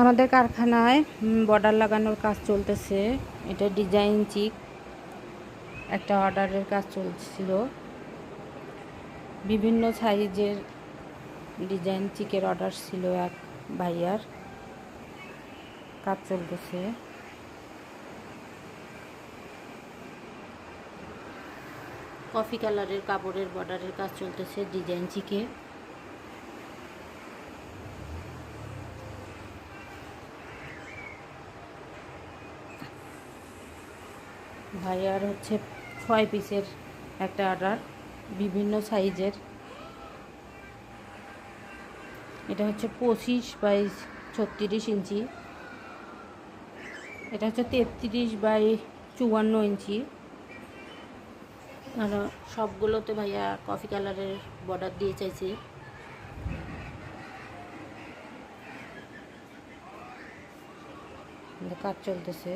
আমাদের কারখানায় বর্ডার লাগানোর কাজ চলতেছে। এটা ডিজাইন চিক একটা অর্ডারের কাজ চলছিল। বিভিন্ন সাইজের ডিজাইন চিকের অর্ডার ছিল এক ভাইয়ার। কাজ চলতেছে। কফি কালারের, কাপড়ের বর্ডারের কাজ চলতেছে ডিজাইন চিকে ভাইয়ার হচ্ছে ছয় পিসের একটা অর্ডার বিভিন্ন সাইজের। এটা হচ্ছে পঁচিশ বাই ছত্রিশ ইঞ্চি। এটা হচ্ছে তেত্রিশ বাই চুয়ান্ন ইঞ্চি। আর সবগুলোতে ভাইয়া কফি কালারের বর্ডার দিয়ে চাইছে। কাজ চলতেছে।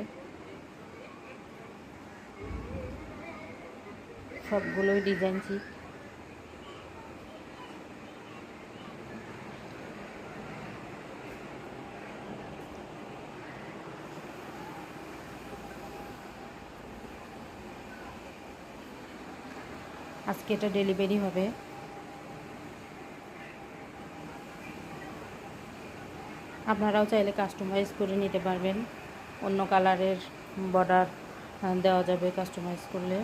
সবগুলোই ডিজাইন চিক আজকে এটা ডেলিভারি হবে। আপনারাও চাইলে কাস্টমাইজ করে নিতে পারবেন। অন্য কালারের বর্ডার দেওয়া যাবে কাস্টমাইজ করলে।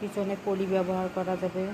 পিছনে পলি ব্যবহার করা যাবে।